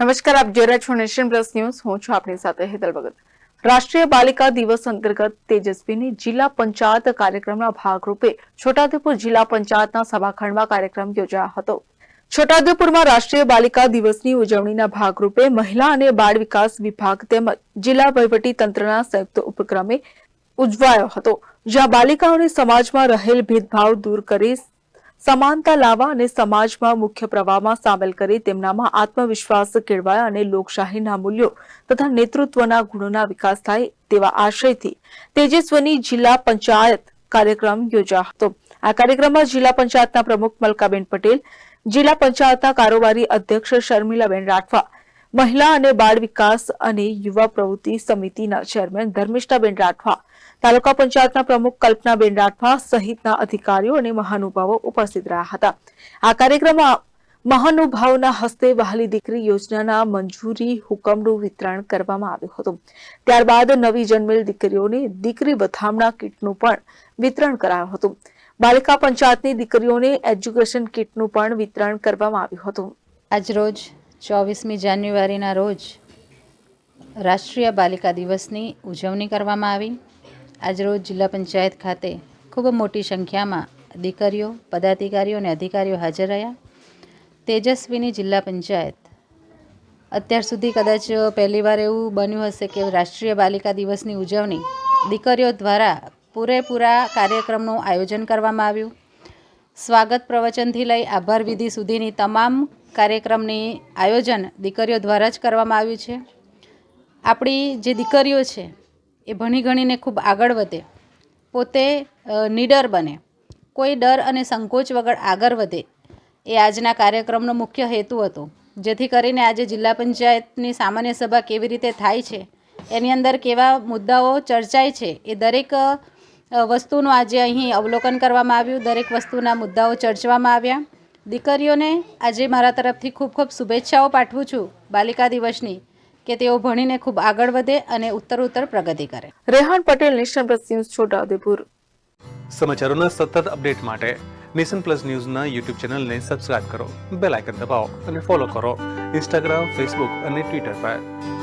નમસ્કાર, આપ જોઈ રહ્યા છો નેશન પ્લસ ન્યૂઝ. હું છું આપની સાથે હેતલ ભગત. રાષ્ટ્રીય બાલિકા દિવસ અંતર્ગત તેજસ્વીની જિલ્લા પંચાયત કાર્યક્રમના ભાગરૂપે છોટાઉદેપુર જિલ્લા પંચાયતના સભાખંડમાં કાર્યક્રમ યોજાયો હતો. છોટાઉદેપુરમાં રાષ્ટ્રીય બાલિકા દિવસની ઉજવણીના ભાગરૂપે મહિલા અને બાળ વિકાસ વિભાગ તેમજ જિલ્લા વહીવટી તંત્રના સંયુક્ત ઉપક્રમે ઉજવાયો હતો. જ્યાં બાલિકાઓને સમાજમાં રહેલ ભેદભાવ દૂર કરી સમાનતા લાવવા અને સમાજમાં મુખ્ય પ્રવાહમાં સામેલ કરી તેમનામાં આત્મવિશ્વાસ કેળવાય અને લોકશાહીના મૂલ્યો તથા નેતૃત્વના ગુણોના વિકાસ થાય તેવા આશયથી તેજસ્વની જિલ્લા પંચાયત કાર્યક્રમ યોજાયો હતો આ કાર્યક્રમમાં જિલ્લા પંચાયતના પ્રમુખ મલકાબેન પટેલ, જિલ્લા પંચાયતના કારોબારી અધ્યક્ષ શર્મિલાબેન રાઠવા મહિલા અને બાળ વિકાસ અને યુવા પ્રવૃત્તિ સમિતિના ચેરમેન ધર્મિષ્ઠાબેન રાઠવા, તાલુકા પંચાયતના પ્રમુખ કલ્પનાબેન રાઠવા સહિતના અધિકારીઓ અને મહાનુભાવો ઉપસ્થિત રહ્યા હતા. આ કાર્યક્રમમાં મહાનુભાવના હસ્તે વહાલી દીકરી યોજનાના મંજૂરી હુકમનું વિતરણ કરવામાં આવ્યું હતું. ત્યારબાદ નવી જન્મેલ દીકરીઓને દીકરી વધામણા કીટનું પણ વિતરણ કરાયું હતું. બાલિકા પંચાયતની દીકરીઓને એજ્યુકેશન કીટનું પણ વિતરણ કરવામાં આવ્યું હતું. આજરોજ ચોવીસમી જાન્યુઆરીના રોજ રાષ્ટ્રીય બાલિકા દિવસની ઉજવણી કરવામાં આવી. આજરોજ જિલ્લા પંચાયત ખાતે ખૂબ મોટી સંખ્યામાં દીકરીઓ, પદાધિકારીઓ અને અધિકારીઓ હાજર રહ્યા. તેજસ્વીની જિલ્લા પંચાયત. અત્યાર સુધી કદાચ પહેલીવાર એવું બન્યું હશે કે રાષ્ટ્રીય બાલિકા દિવસની ઉજવણી દીકરીઓ દ્વારા પૂરેપૂરા કાર્યક્રમનું આયોજન કરવામાં આવ્યું. સ્વાગત પ્રવચનથી લઈ આભાર વિધિ સુધીની તમામ કાર્યક્રમની આયોજન દીકરીઓ દ્વારા જ કરવામાં આવ્યું છે. આપણી જે દીકરીઓ છે, એ ભણી ગણીને ખૂબ આગળ વધે. પોતે નીડર બને. કોઈ ડર અને સંકોચ વગર આગળ વધે એ આજના કાર્યક્રમનો મુખ્ય હેતુ હતો. જેથી કરીને આજે જિલ્લા પંચાયતની સામાન્ય સભા કેવી રીતે થાય છે, એની અંદર કેવા મુદ્દાઓ ચર્ચાય છે, એ દરેક વસ્તુનું આજે અહીં અવલોકન કરવામાં આવ્યું. દરેક વસ્તુના મુદ્દાઓ ચર્ચવામાં આવ્યા. દીકરીઓને આજે મારા તરફથી ખૂબ ખૂબ શુભેચ્છાઓ પાઠવું છું બાલિકા દિવસની કે તેઓ ભણીને ખૂબ આગળ વધે અને ઉત્તર ઉત્તર પ્રગતિ કરે. Rehan Patel Nation Plus News Chhota Udepur સમાચારોના સતત અપડેટ માટે નેશન પ્લસ ન્યૂઝના યુટ્યુબ ચેનલને સબસ્ક્રાઇબ કરો બેલ આઇકન દબાવો અને ફોલો કરો ઇન્સ્ટાગ્રામ ફેસબુક અને ટ્વિટર પર.